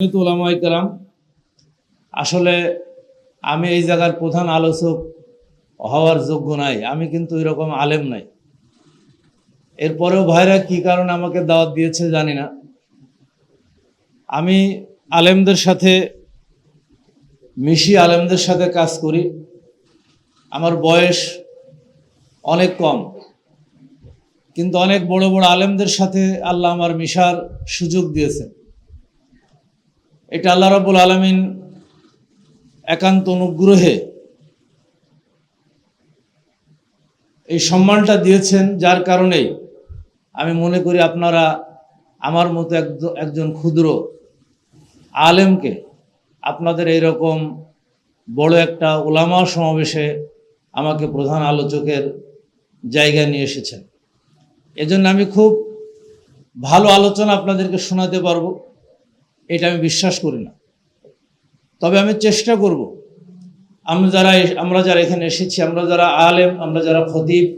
ওলামাইকার আসলে আমি এই জায়গার প্রধান আলোচক হওয়ার যোগ্য নাই, আমি কিন্তু এরকম আলেম নাই। এরপরেও ভাইরা কি কারণে আমাকে দাওয়াত দিয়েছে জানি না। আমি আলেমদের সাথে, মিশি আলেমদের সাথে কাজ করি। আমার বয়স অনেক কম, কিন্তু অনেক বড় বড় আলেমদের সাথে আল্লাহ আমার মিশার সুযোগ দিয়েছেন। এটা আল্লাহ রাবুল আলমিন একান্ত অনুগ্রহে এই সম্মানটা দিয়েছেন, যার কারণেই আমি মনে করি আপনারা আমার মতো একজ- একজন ক্ষুদ্র আলেমকে আপনাদের এই রকম বড় একটা ওলামা সমাবেশে আমাকে প্রধান আলোচকের জায়গা নিয়ে এসেছেন। এজন্য আমি খুব ভালো আলোচনা আপনাদেরকে শোনাতে পারব। এটা আমি বিশ্বাস করি না। তবে আমি চেষ্টা করব। আমরা যারা আমরা যারা এখানে এসেছি, আমরা যারা আলেম, আমরা যারা খতিব,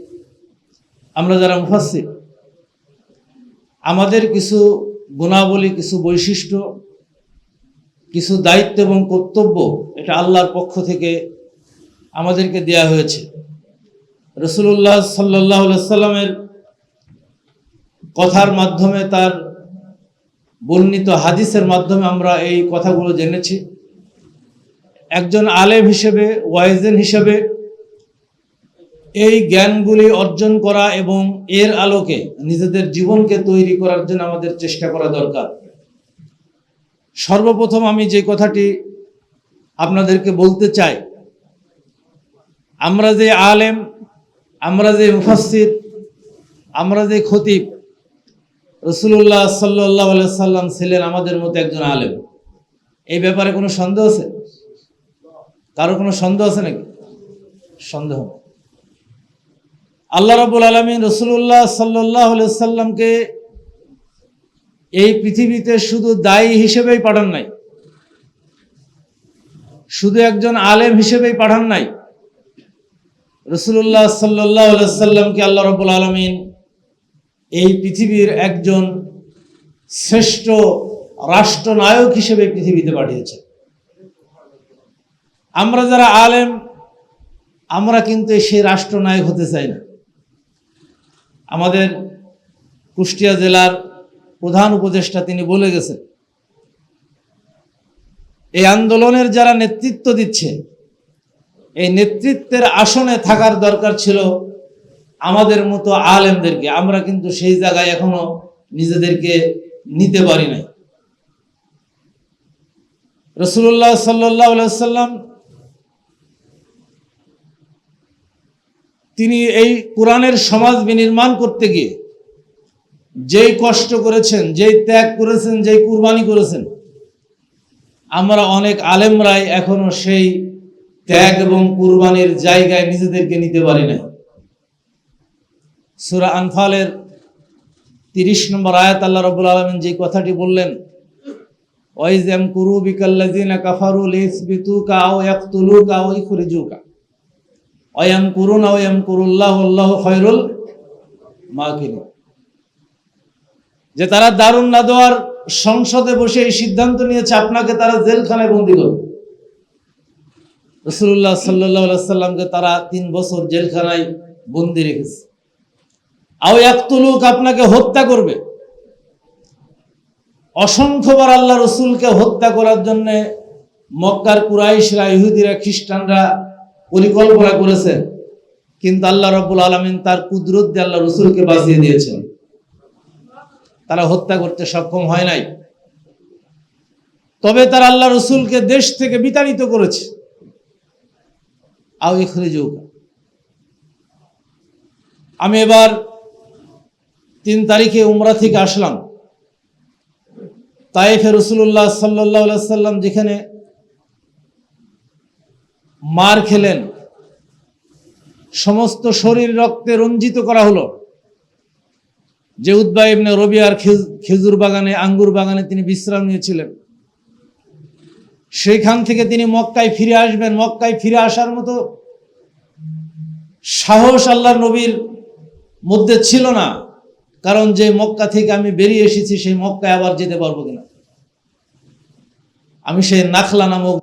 আমরা যারা মুফাসির আমাদের কিছু গুণাবলী, কিছু বৈশিষ্ট্য, কিছু দায়িত্ব এবং কর্তব্য এটা আল্লাহর পক্ষ থেকে আমাদেরকে দেয়া হয়েছে। রসুল্লাহ সাল্লাহ সাল্লামের কথার মাধ্যমে তার বর্ণিত হাদিসের মাধ্যমে আমরা এই কথাগুলো জেনেছি। একজন আলেম হিসেবে, ওয়াইজেন হিসেবে এই জ্ঞানগুলি অর্জন করা এবং এর আলোকে নিজেদের জীবনকে তৈরি করার জন্য আমাদের চেষ্টা করা দরকার। সর্বপ্রথম আমি যে কথাটি আপনাদেরকে বলতে চাই, আমরা যে আলেম, আমরা যে মুফাসির আমরা যে খতিব রসুল্লাহ সাল্লাহ সাল্লাম ছিলেন আমাদের মতো একজন আলেম। এই ব্যাপারে কোনো সন্দেহ আছে? কারও কোনো সন্দেহ আছে নাকি? সন্দেহ। আল্লাহ রাবুল আলমী রসুল্লাহ সাল্লাহ সাল্লামকে এই পৃথিবীতে শুধু দায়ী হিসেবেই পাঠান নাই। শুধু একজন আলেম হিসেবেই পাঠান নাই। রসুল্লাহ সাল্লাহ সাল্লামকে আল্লাহ রবুল আলমিন এই পৃথিবীর একজন শ্রেষ্ঠ রাষ্ট্রনায়ক হিসেবে পৃথিবীতে পাঠিয়েছে। আমরা যারা আলেম, আমরা কিন্তু সেই রাষ্ট্রনায়ক হতে চাই না। আমাদের কুষ্টিয়া জেলার প্রধান উপদেষ্টা তিনি বলে গেছেন, এই আন্দোলনের যারা নেতৃত্ব দিচ্ছে, এই নেতৃত্বের আসনে থাকার দরকার ছিল আমাদের মতো আলেমদেরকে আমরা কিন্তু সেই জায়গায় এখনও নিজেদেরকে নিতে পারি নাই। রসুল্লাহ সাল্লাহ সাল্লাম তিনি এই কোরআনের সমাজ বিনির্মাণ করতে গিয়ে যেই কষ্ট করেছেন, যেই ত্যাগ করেছেন, যেই কুরবানি করেছেন, আমরা অনেক আলেমরাই এখনও সেই ত্যাগ এবং কুরবানির জায়গায় নিজেদেরকে নিতে পারি না সুরা আনফালের তিরিশ নম্বর আয়াত আল্লাহ রবুল আলমিন যে কথাটি বললেন, ওয়াইজাম কুরু বিকাল্লাযিনা কাফারু লিসবিতুকা আও ইয়াকতুলুকা আও ইখরিজুকা। অয়াম করুন অয়াম করুল্লাহ, আল্লাহ খয়রুল মাকিন যে তারা দারুণ না দেওয়ার সংসদে বসে এই সিদ্ধান্ত নিয়েছে, আপনাকে তারা জেলখানায় বন্দি করবে। রসুল্লাহ সাল্লাহ সাল্লামকে তারা তিন বছর জেলখানায় বন্দি রেখেছে। আও একতুলুক আপনাকে হত্যা করবে। অসংখ্যবার আল্লাহ রসুলকে হত্যা করার জন্য মক্কার কুরাইশরা, ইহুদিরা, খ্রিস্টানরা পরিকল্পনা করেছে। কিন্তু আল্লাহ রব্বুল আলমিন তার কুদরত দিয়ে আল্লাহ রসুলকে বাঁচিয়ে দিয়েছেন। তারা হত্যা করতে সক্ষম হয় নাই। তবে তারা আল্লাহ রসুলকে দেশ থেকে বিতাড়িত করেছে। আও ইখরিজুক আমি এবার তিন তারিখে উমরা থেকে আসলাম। তাইফে রসুল্লাহ সাল্লাহ সাল্লাম যেখানে মার খেলেন, সমস্ত শরীর রক্তে রঞ্জিত করা হলো। যে উদ্বা ইবনে রবিয়ার খেজ- খেজুর বাগানে, আঙ্গুর বাগানে তিনি বিশ্রাম নিয়েছিলেন। সেইখান থেকে তিনি মক্কায় ফিরে আসবেন। মক্কায় ফিরে আসার মতো সাহস আল্লাহর নবীর মধ্যে ছিল না। কারণ যে মক্কা থেকে আমি বেরিয়ে এসেছি, সেই মক্কায় আবার যেতে পারব কিনা? আমি সেই নাখলা নামক